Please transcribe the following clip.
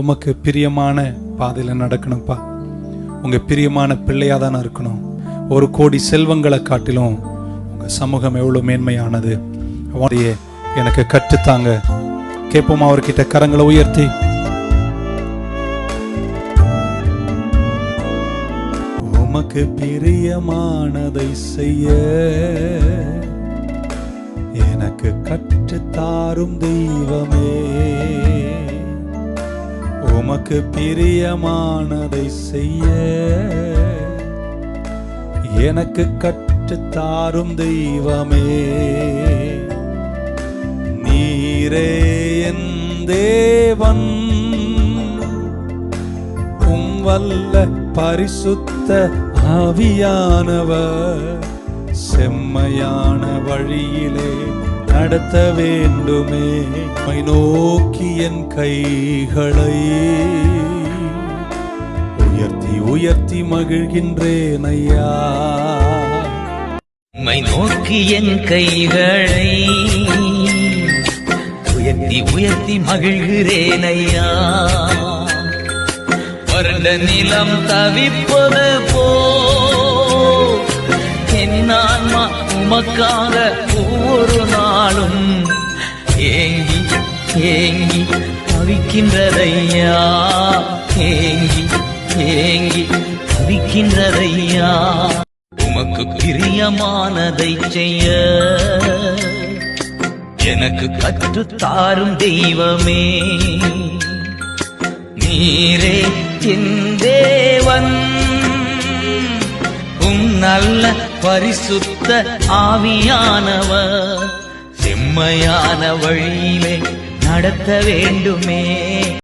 உமக்கு பிரியமான பாதையில் நடக்கணும்ப்பா உங்க பிரியமான பிள்ளையாக தானே இருக்கணும். ஒரு கோடி செல்வங்களை காட்டிலும் உங்க சமூகம் எவ்வளவு மேன்மையானது. அதையே எனக்கு கற்றுத்தாங்க கேட்போமா அவர்கிட்ட கரங்களை உயர்த்தி. உமக்கு பிரியமானதை செய்ய எனக்கு கற்றுத்தாரும் தெய்வமே. உமக்கு பிரியமானதை செய்ய. எனக்கு கற்றுத்தாரும் தெய்வமே. நீரே என் தேவன். உம் வல்ல பரிசுத்த ஆவியானவர். செம்மையான வழியிலே நடத்த வேண்டுமே. மை நோக்கி என் கைகளை உயர்த்தி உயர்த்தி மகிழ்கின்றேன் ஐயா. மை நோக்கி என் கைகளை உயர்த்தி உயர்த்தி மகிழ்கிறேன் ஐயா. வறண்ட நிலம் தவிப்பது உமக்காக ஒவ்வொரு நாளும் ஏங்கி ஏங்கி தவிக்கின்றதையா? ஏங்கி ஏங்கி தவிக்கின்றதையா? உமக்கு பிரியமானதை செய்ய எனக்கு கற்றுத் தாரும் தெய்வமே. நீரே என் தேவன். நல்ல பரிசுத்த ஆவியானவர். செம்மையான வழியிலே நடத்த வேண்டுமே.